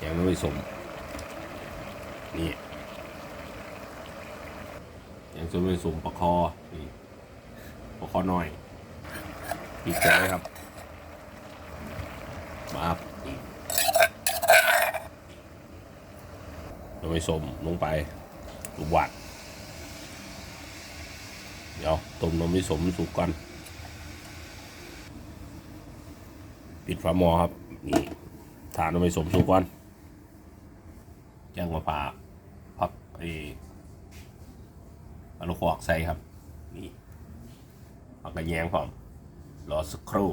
แกงไม่สม นี่แกงสมไม่สมปลาคอ นี่ปลาคอหน่อยปีกไก่ครับมาบน้ำไม่สมลงไปลูกหวัดเดี๋ยวต้มน้ำไม่สมสุกก่อนปิดฝาหม้อครับ นี่ทานน้ำไม่สมสุกก่อน ย่างมะพร้าวผักไอ้ปลาลูกคอกใส่ครับ นี่ผักกระแยงพร้อมรอสักครู่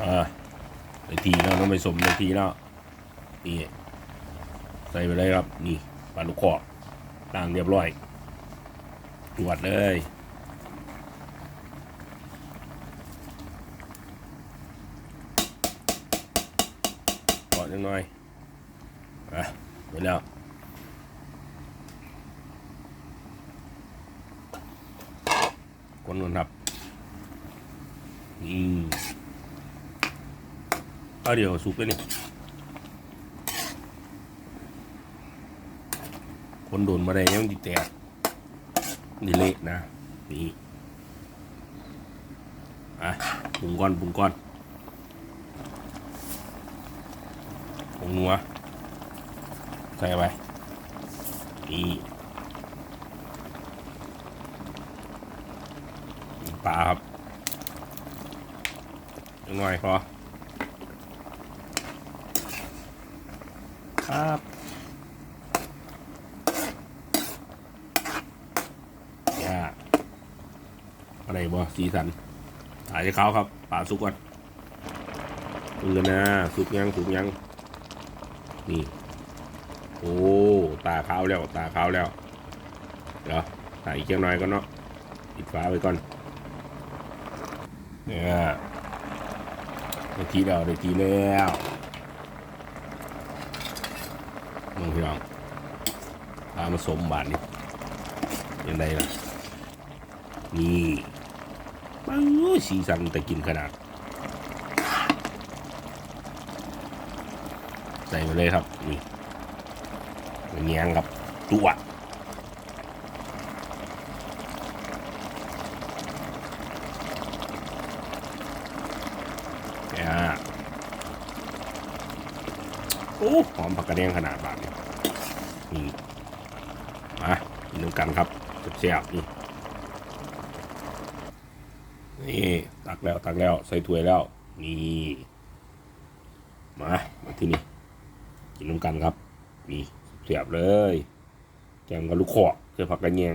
อ่าในทีแล้วน้ำไม่สมในทีแล้วนี่ใส่ไปเลยครับ นี่ปลาลูกคอกล้างเรียบร้อยตรวจเลย นิดหน่อยอะไปแล้วคนก่นครับอืมอาเดี๋ยวสุกเลยนี่คนโดนมาได้ยังดีแตกดีเละนะ นี่อะปรุงก้อนปรุงก้อน งนัว ใส่ไปนี่ปลาครับยังหน่อยพอครับย่าอะไรบ่สีสันถ่ายให้เขาครับปลาสุกก่อนมึงกันนะสุกยังสุกยัง นี่ โอ้ ตาขาวแล้ว ตาขาวแล้ว เดี๋ยวใส่อีกจังน่อยก็เนาะปิดฝาไว้ก่อน เนี่ยได้ทีแล้วได้ทีแล้วมึงพี่น้องพามาสมบาทนี่ยังไงล่ะ นี่ปังสีสันแต่กินขนาด ส่ไปเลยครับนี่เงี้ยงครับจวเนี่ยโอ้หอมผักกระเด้งขนาดบาทนี่นี่มากินน้ำกันครับเสียบนี่นี่ตักแล้วตักแล้วใส่ถ้วยแล้วนี่มามาที่นี่ กินน้ำกันครับ นี่เสียบเลยแกงกับลูกขอเจอผักกระเนียง